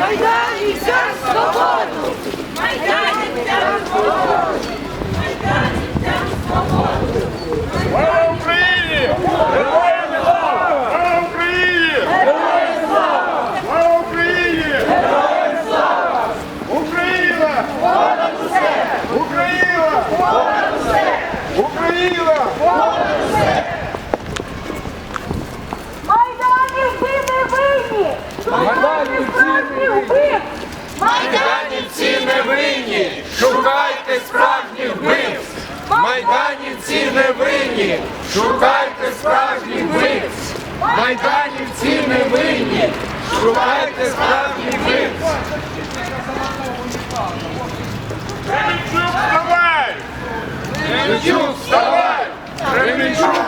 Майдані за свободу! Майдані за свободу! Майдані за свободу! Слава Україні! Героям слава! Слава Україні! Героям слава! Слава Україні! Героям слава! Україна! Понад усе! Україна! Понад усе! Україна! Майданівці не винні! Майданівці вбив! Майданівці не винні, шукайте справжніх вбивць. Майданівці не винні, шукайте справжніх вбивць. Майданівці не винні, шукайте справжніх вбивць. Кремінчук, давай! Кремчук,